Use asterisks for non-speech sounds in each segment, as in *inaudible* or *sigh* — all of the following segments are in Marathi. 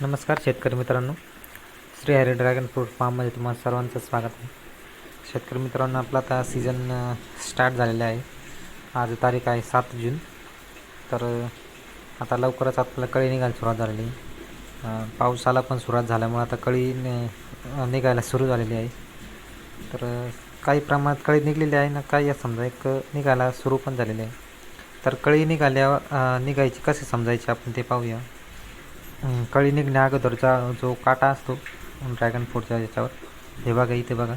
नमस्कार शेतकरी मित्रांनो. श्री हरी ड्रॅगन फ्रूट फार्ममध्ये तुम्हाला सर्वांचं स्वागत आहे. शेतकरी मित्रांनो आपला आता सीझन स्टार्ट झालेला आहे. आज तारीख आहे सात जून. तर आता लवकरच आपल्याला कळी निघायला सुरुवात झालेली पावसाला पण सुरुवात झाल्यामुळे आता कळी निघायला सुरू झालेली आहे. तर काही प्रमाणात कळी निघलेली आहे ना काही समजा एक निघायला सुरू पण झालेली आहे. तर कळी निघाल्या निघायची कसे समजायची आपण ते पाहूया. कळी निघण्या अगोदरचा जो काटा असतो ड्रॅगन फ्रूटच्या याच्यावर हे बघा इथे बघा.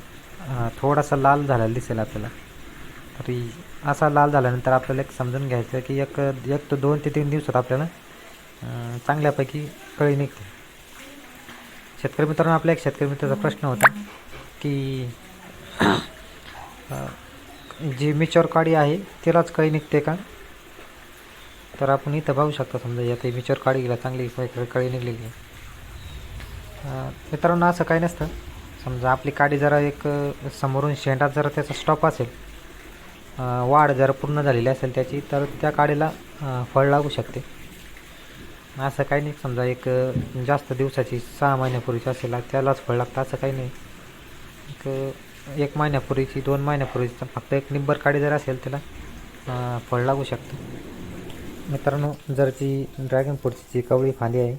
थोडासा लाल झालेला दिसेल आपल्याला. तरी असा लाल झाल्यानंतर आपल्याला एक समजून घ्यायचं की एक एक तो दोन ते तीन दिवसात आपल्याला चांगल्यापैकी कळी निघते. शेतकरी मित्रांनो आपल्या एक शेतकरी मित्राचा प्रश्न होता की जी मिचॉर काडी आहे तिलाच कळी निघते का? तर आपण इथं पाहू शकता समजा या ते मिचर काळी गेला चांगली क- कळी निघलेली आहे. मित्रांनो असं काही नसतं. समजा आपली काडी जरा एक समोरून शेंडात जर त्याचा स्टॉप असेल वाढ जर पूर्ण झालेली असेल त्याची तर त्या काडीला फळ लागू शकते. असं काही नाही समजा एक जास्त दिवसाची सहा महिन्यापूर्वीची असेल त्यालाच फळ लागतं असं काही नाही. एक एक महिन्यापूर्वीची दोन महिन्यापूर्वीची फक्त एक निब्बर काडी जर असेल त्याला फळ लागू शकतं. मित्रांनो जर जी ड्रॅगन फ्रूटची जी कवळी फांदी आहे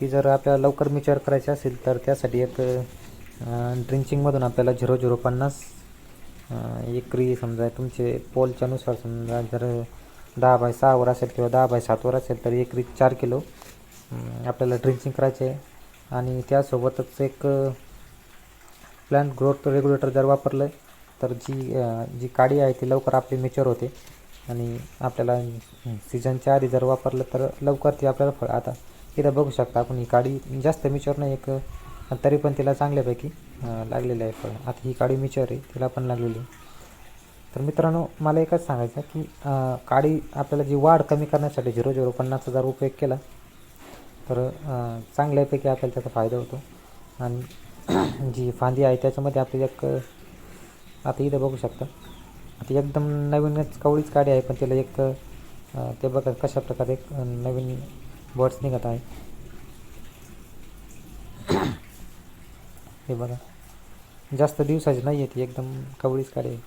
ती जर आपल्याला लवकर मिचर करायची असेल तर त्यासाठी एक ड्रिंचिंगमधून आपल्याला झिरो झिरो पन्नास एकरी समजा तुमचे पोलच्यानुसार समजा जर दहा बाय सहावर असेल किंवा दहा बाय सातवर असेल तर एकरी चार किलो आपल्याला ड्रिंचिंग करायचे आहे. आणि त्यासोबतच एक प्लांट ग्रोथ रेग्युलेटर जर वापरलं तर जी जी काडी आहे ती लवकर आपली मेच्युअर होते. आणि आपल्याला सीझनच्या आधी जर वापरलं तर लवकर ती आपल्याला फळ आता इथं बघू शकता आपण ही काडी जास्त मिचर नाही एक तरी पण तिला चांगल्यापैकी लागलेलं आहे फळ. आता ही काडी मिचर आहे तिला पण लागलेली आहे. तर मित्रांनो मला एकच सांगायचं की काडी आपल्याला जी वाढ कमी करण्यासाठी झिरो झिरो पन्नास हजार उपयोग केला तर चांगल्यापैकी आपल्याला त्याचा फायदा होतो. आणि *clears throat* जी फांदी आहे त्याच्यामध्ये आपली एक आता इथं बघू शकता आता एकदम नवीनच कवळीच काडी आहे पण त्याला एक तर ते बघा कशा प्रकारे एक नवीन बर्ड्स निघत आहे. हे बघा. जास्त दिवसाची नाही आहे ती एकदम कवळीच काडी आहे.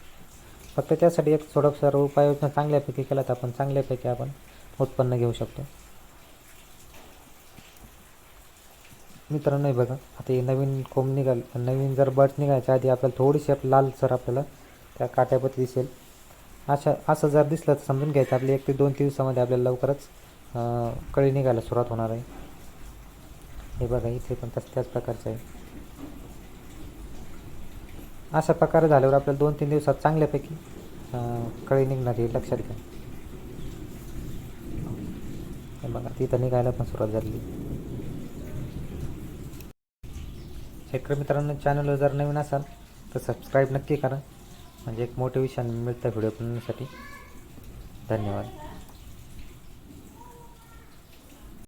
फक्त त्यासाठी एक थोडंसं उपाययोजना चांगल्यापैकी केला तर आपण चांगल्यापैकी आपण उत्पन्न घेऊ शकतो. मित्रांनो बघा. आता हे नवीन कोंब निघाल नवीन जर बर्ड्स निघायच्या आधी आपल्याला थोडीशी आप- लाल सर आपल्याला त्या काट्यापती दिसेल. अशा असं जर दिसलं तर समजून घ्यायचं. आपले एक ते दोन तीन दिवसामध्ये आपल्याला लवकरच कळी निघायला सुरुवात होणार आहे. हे बघा इथे पण तस त्याच प्रकारचं आहे. अशा प्रकारे झाल्यावर आपल्याला दोन तीन दिवसात चांगल्यापैकी कळी निघणार आहे लक्षात घ्या. हे बघा तिथं निघायला पण सुरुवात झाली शेतकरी मित्रांनो चॅनलवर जर नवीन असाल तर सबस्क्राईब नक्की करा. म्हणजे एक मोटिवेशन मिळतं व्हिडिओ बनवण्यासाठी. धन्यवाद.